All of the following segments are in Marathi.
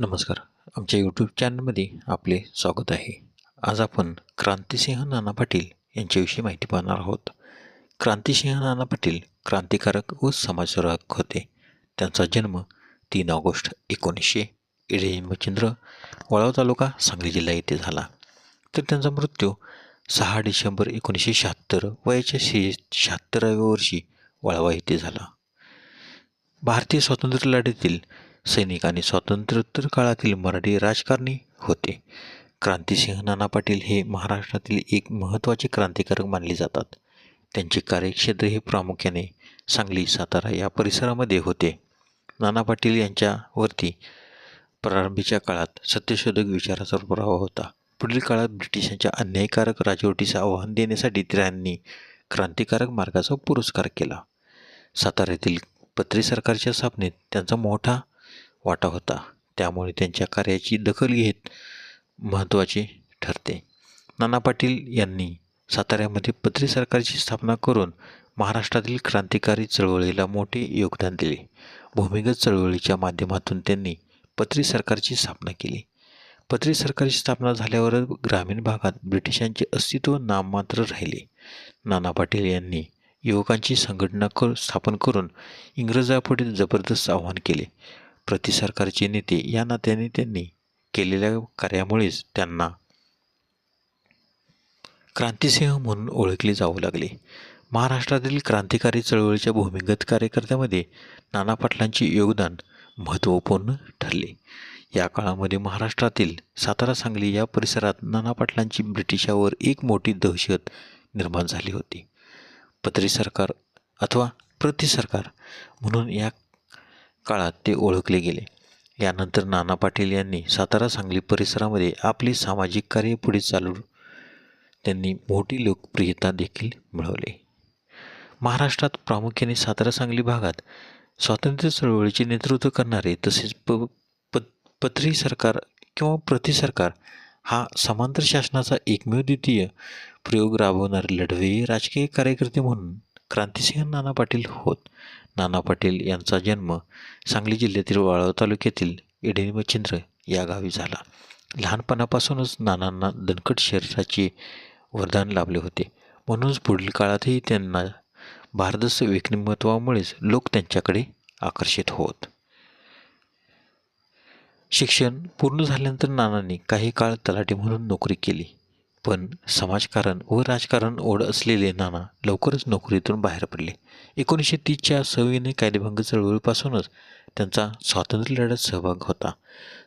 नमस्कार. आमच्या यूट्यूब चॅनलमध्ये आपले स्वागत आहे. आज आपण क्रांतिसिंह नाना पाटील यांच्याविषयी माहिती पाहणार आहोत. क्रांतिसिंह नाना पाटील क्रांतिकारक व समाजसेवक होते. त्यांचा जन्म तीन ऑगस्ट एकोणीसशे एडेमचंद्र वळाव तालुका सांगली जिल्हा येथे झाला. तर त्यांचा मृत्यू सहा डिसेंबर एकोणीसशे शहात्तर वयाच्या शे शहात्तराव्या वर्षी वळवा येथे झाला. भारतीय स्वातंत्र्य लढ्यातील सैनिक आणि स्वातंत्र्योत्तर काळातील मराठी राजकारणी होते. क्रांतिसिंह नाना पाटील हे महाराष्ट्रातील एक महत्त्वाचे क्रांतिकारक मानले जातात. त्यांचे कार्यक्षेत्र हे प्रामुख्याने सांगली सातारा या परिसरामध्ये होते. नाना पाटील यांच्यावरती प्रारंभीच्या काळात सत्यशोधक विचाराचा प्रभाव होता. पुढील काळात ब्रिटिशांच्या अन्यायकारक राजवटीचे आव्हान देण्यासाठी त्यांनी क्रांतिकारक मार्गाचा पुरस्कार केला. साताऱ्यातील पत्रे सरकारच्या स्थापनेत त्यांचा मोठा वाटा होता. त्यामुळे त्यांच्या कार्याची दखल घेत महत्त्वाचे ठरते. नाना पाटील यांनी साताऱ्यामध्ये पत्री सरकारची स्थापना करून महाराष्ट्रातील क्रांतिकारी चळवळीला मोठे योगदान दिले. भूमिगत चळवळीच्या माध्यमातून त्यांनी पत्री सरकारची स्थापना केली. पत्री सरकारची स्थापना झाल्यावर ग्रामीण भागात ब्रिटिशांचे अस्तित्व नाममात्र राहिले. नाना पाटील यांनी युवकांची संघटना कर स्थापन करून इंग्रजापुढे जबरदस्त आव्हान केले. प्रति सरकारचे नेते या नात्याने त्यांनी केलेल्या कार्यामुळेच त्यांना क्रांतिसिंह म्हणून ओळखले जाऊ लागले. महाराष्ट्रातील क्रांतिकारी चळवळीच्या भूमिगत कार्यकर्त्यामध्ये नाना पाटलांचे योगदान महत्त्वपूर्ण ठरले. या काळामध्ये महाराष्ट्रातील सातारा सांगली या परिसरात नाना पाटलांची ब्रिटिशावर एक मोठी दहशत निर्माण झाली होती. पत्री सरकार अथवा प्रति सरकार म्हणून या काळात ते ओळखले गेले. यानंतर नाना पाटील यांनी सातारा सांगली परिसरामध्ये आपली सामाजिक कार्य पुढे चालू त्यांनी मोठी लोकप्रियता देखील मिळवली. महाराष्ट्रात प्रामुख्याने सातारा सांगली भागात स्वातंत्र्य चळवळीचे नेतृत्व करणारे तसेच प प पत्री सरकार किंवा प्रति सरकार हा समांतर शासनाचा एकमेव द्वितीय प्रयोग राबवणारे लढवे राजकीय कार्यकर्ते म्हणून क्रांतिसिंह नाना पाटील होत. नाना पाटील यांचा जन्म सांगली जिल्ह्यातील वाळव तालुक्यातील एडेमचंद्र या गावी झाला. लहानपणापासूनच नानांना दणकट शरीराचे वरदान लाभले होते. म्हणूनच पुढील काळातही त्यांना भारदस्त व्यक्तिमत्वामुळेच लोक त्यांच्याकडे आकर्षित होत. शिक्षण पूर्ण झाल्यानंतर नानांनी काही काळ तलाठी म्हणून नोकरी केली. पण समाजकारण व राजकारण ओढ असलेले नाना लवकरच नोकरीतून बाहेर पडले. एकोणीसशे तीसच्या सविनय कायदेभंग चळवळीपासूनच त्यांचा स्वातंत्र्य लढ्यात सहभाग होता.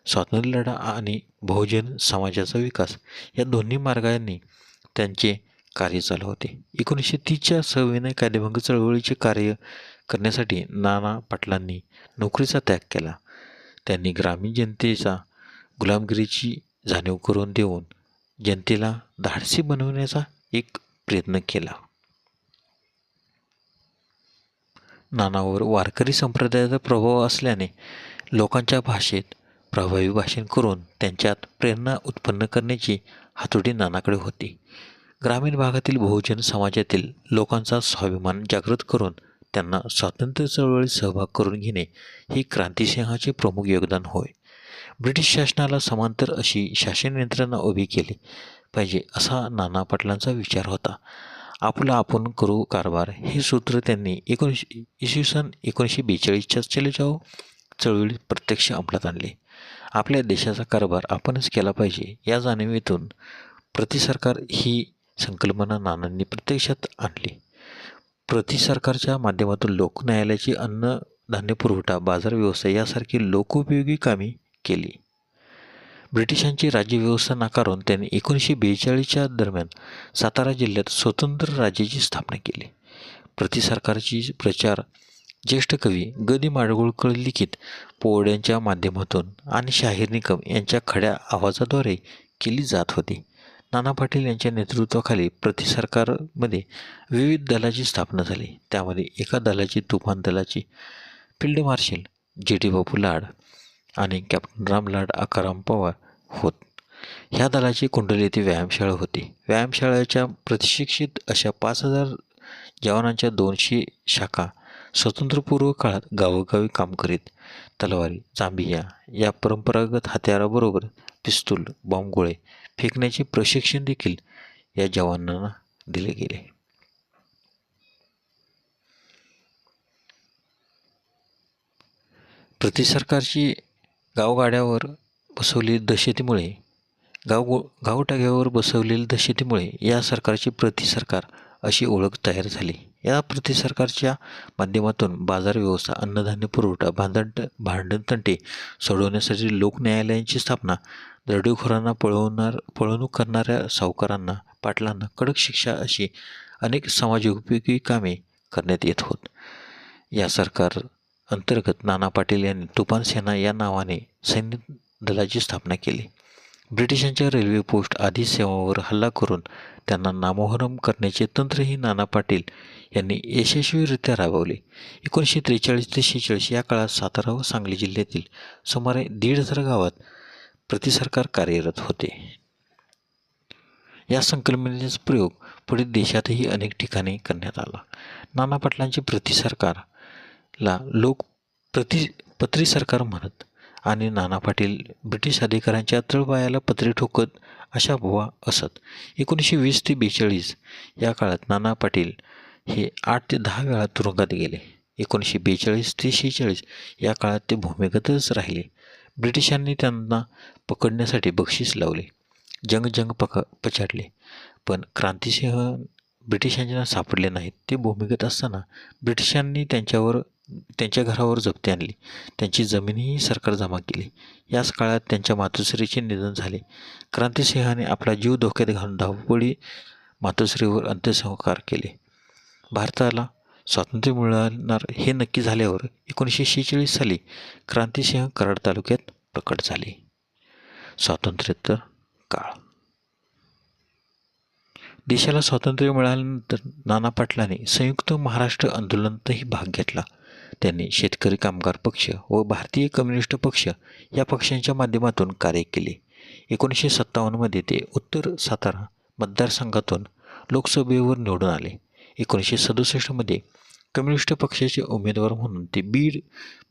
स्वातंत्र्य लढा आणि बहुजन समाजाचा विकास या दोन्ही मार्गांनी त्यांचे कार्य चालू होते. एकोणीसशे तीसच्या सविनय कायदेभंग चळवळीचे कार्य करण्यासाठी नाना पाटलांनी नोकरीचा त्याग केला. त्यांनी ग्रामीण जनतेचा गुलामगिरीची जाणीव करून देऊन जनतेला धाडसी बनवण्याचा एक प्रयत्न केला. नानावर वारकरी संप्रदायाचा प्रभाव असल्याने लोकांच्या भाषेत प्रभावी भाषण करून त्यांच्यात प्रेरणा उत्पन्न करण्याची हातोटी नानाकडे होती. ग्रामीण भागातील बहुजन समाजातील लोकांचा स्वाभिमान जागृत करून त्यांना स्वातंत्र्य चळवळीत सहभाग करून घेणे हे क्रांतिसिंहाचे प्रमुख योगदान होय. ब्रिटिश शासनाला समांतर अशी शासन यंत्रणा उभी केली पाहिजे असा नाना पाटलांचा विचार होता. आपला आपण करू कारभार हे सूत्र त्यांनी एकोणीसशे इसवी सन एकोणीसशे बेचाळीसच्या चलेजाव चळवळीत प्रत्यक्ष अंमलात आणले. आपल्या देशाचा कारभार आपणच केला पाहिजे या जाणीवेतून प्रतिसरकार ही संकल्पना नानांनी प्रत्यक्षात आणली. प्रतिसरकारच्या माध्यमातून लोक न्यायालयाची अन्न धान्य पुरवठा बाजार व्यवसाय यासारखी लोकोपयोगी कामे केली. ब्रिटिशांची राज्यव्यवस्था नाकारून त्यांनी एकोणीसशे बेचाळीसच्या दरम्यान सातारा जिल्ह्यात स्वतंत्र राज्याची स्थापना केली. प्रतिसरकारची प्रचार ज्येष्ठ कवी ग दि माडगुळकर लिखित पोवड्यांच्या माध्यमातून आणि शाहीर निकम यांच्या खड्या आवाजाद्वारे केली जात होती. नाना पाटील यांच्या नेतृत्वाखाली प्रतिसरकारमध्ये विविध दलाची स्थापना झाली. त्यामध्ये एका दलाची तुफान दलाची field marshal J T Bapu Lad आणि कॅप्टन राम लाड आकाराम पवार होत. ह्या दलाची कुंडली येथे व्यायामशाळा होती. व्यायामशाळेच्या प्रशिक्षित अशा पाच हजार जवानांच्या दोनशे शाखा स्वतंत्रपूर्व काळात गावोगावी काम करीत. तलवारी जांभिया या परंपरागत हत्याराबरोबर पिस्तूल बॉम्बगोळे फेकण्याचे प्रशिक्षण देखील या जवानांना दिले गेले. प्रति सरकारची गावगाड्यावर बसवलेली दहशतीमुळे गाव गावटाग्यावर बसवलेली दहशतीमुळे या सरकारची प्रति सरकार अशी ओळख तयार झाली. या प्रति सरकारच्या माध्यमातून बाजार व्यवस्था अन्नधान्य पुरवठा भांडण भांडणतंटे सोडवण्यासाठी लोक न्यायालयांची स्थापना दरोडेखोरांना पळवणार पळवणूक करणाऱ्या सावकारांना पाटलांना कडक शिक्षा अशी अनेक समाजोपयोगी कामे करण्यात येत होत. या सरकार अंतर्गत नाना पाटील यांनी तुफान सेना या नावाने सैन्य दलाची स्थापना केली. ब्रिटिशांच्या रेल्वे पोस्ट आदी सेवांवर हल्ला करून त्यांना नामोहरम करण्याचे तंत्रही नाना पाटील यांनी यशस्वीरित्या राबवले. एकोणीसशे त्रेचाळीस ते शेहेचाळीस या काळात सातारा व सांगली जिल्ह्यातील सुमारे दीड हजार गावात प्रतिसरकार कार्यरत होते. या संकल्पनेचा प्रयोग पुढे देशातही अनेक ठिकाणी करण्यात आला. नाना पाटलांचे ला लोक प्रति पत्री सरकार म्हणत आणि नाना पाटील ब्रिटिश अधिकाऱ्यांच्या तळपायाला पत्रे ठोकत अशा बुवा असत. एकोणीसशे वीस ते बेचाळीस या काळात नाना पाटील हे आठ ते दहा वेळा तुरुंगात गेले. एकोणीसशे बेचाळीस ते शेहेचाळीस या काळात ते भूमिगतच राहिले. ब्रिटिशांनी त्यांना पकडण्यासाठी बक्षीस लावले. जंग जंग पक पछाडले. पण क्रांतिसिंह ब्रिटिशांना सापडले नाहीत. ते भूमिगत असताना ब्रिटिशांनी त्यांच्यावर त्यांच्या घरावर जप्ती आणली. त्यांची जमीनही सरकार जमा केली. याच काळात त्यांच्या मातोश्रीचे निधन झाले. क्रांतिसिंहाने आपला जीव धोक्यात घालून धावपळी मातोश्रीवर अंत्यसंस्कार केले. भारताला स्वातंत्र्य मिळणार हे नक्की झाल्यावर एकोणीसशे शेहेचाळीस साली क्रांतिसिंह कराड तालुक्यात प्रकट झाले. स्वातंत्र्योत्तर काळ. देशाला स्वातंत्र्य मिळाल्यानंतर नाना पाटलाने संयुक्त महाराष्ट्र आंदोलनातही भाग घेतला. त्यांनी शेतकरी कामगार पक्ष व भारतीय कम्युनिस्ट पक्ष या पक्षांच्या माध्यमातून कार्य केले. एकोणीसशे सत्तावन्नमध्ये ते उत्तर सातारा मतदारसंघातून लोकसभेवर निवडून आले. एकोणीसशे सदुसष्टमध्ये कम्युनिस्ट पक्षाचे उमेदवार म्हणून ते बीड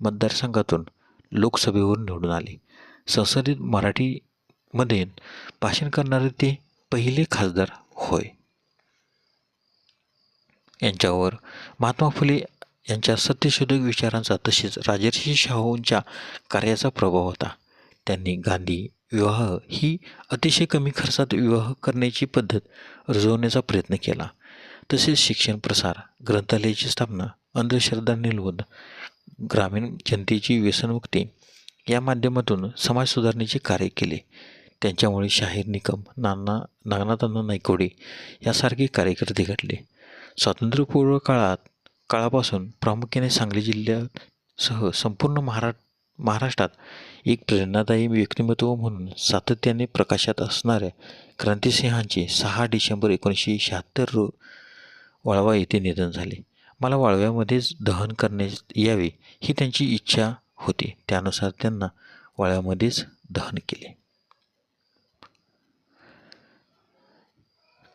मतदारसंघातून लोकसभेवर निवडून आले. संसदेत मराठीमध्ये भाषण करणारे ते पहिले खासदार होय. यांच्यावर महात्मा फुले यांच्या सत्यशोधक विचारांचा तसेच राजर्षी शाहूंच्या कार्याचा प्रभाव होता. त्यांनी गांधी विवाह ही अतिशय कमी खर्चात विवाह करण्याची पद्धत रुजवण्याचा प्रयत्न केला. तसेच शिक्षण प्रसार ग्रंथालयाची स्थापना अंधश्रद्धा निर्मूलन ग्रामीण जनतेची व्यसनमुक्ती या माध्यमातून समाज सुधारणेचे कार्य केले. त्यांच्यामुळे शाहीर निकम नाना नागनाथांना नायकोडे यासारखे कार्यकर्ते घडले. स्वातंत्र्यपूर्व काळात काळापासून प्रामुख्याने सांगली जिल्ह्यासह संपूर्ण महारा महाराष्ट्रात एक प्रेरणादायी व्यक्तिमत्व म्हणून सातत्याने प्रकाशात असणाऱ्या क्रांतिसिंहांचे सहा डिसेंबर एकोणीसशे शहात्तर रो वाळवा येथे निधन झाले. मला वाळव्यामध्येच दहन करण्यात यावे ही त्यांची इच्छा होती. त्यानुसार त्यांना वाळव्यामध्येच दहन केले.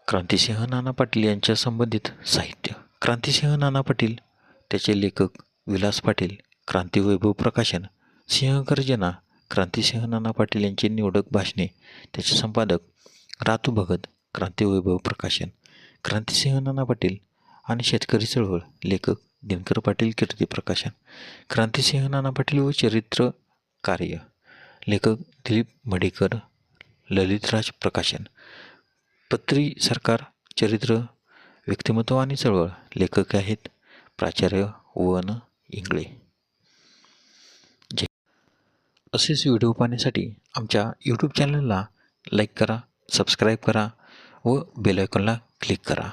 क्रांतिसिंह नाना पाटील यांच्या संबंधित साहित्य. क्रांतिसिंह नाना पाटील त्याचे लेखक विलास पाटील क्रांतिवैभव प्रकाशन सिंहगर्जना क्रांतिसिंह नाना पाटील यांची निवडक भाषणे त्याचे संपादक रातू भगत क्रांतिवैभव प्रकाशन क्रांतिसिंह नाना पाटील आणि शेतकरी चळवळ लेखक दिनकर पाटील कीर्ती प्रकाशन क्रांतिसिंह नाना पाटील व चरित्र कार्य लेखक दिलीप मडेकर ललितराज प्रकाशन पत्री सरकार चरित्र व्यक्तिमत्व आणि चळवळ लेखक आहेत प्राचार्य वन इंगळे. जे असेच व्हिडिओ पाहण्यासाठी आमच्या यूट्यूब चॅनलला लाईक करा सबस्क्राईब करा व बेलायकॉनला क्लिक करा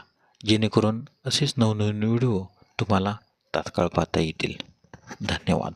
जेणेकरून असेच नवनवीन व्हिडिओ तुम्हाला तात्काळ पाहता येतील. धन्यवाद.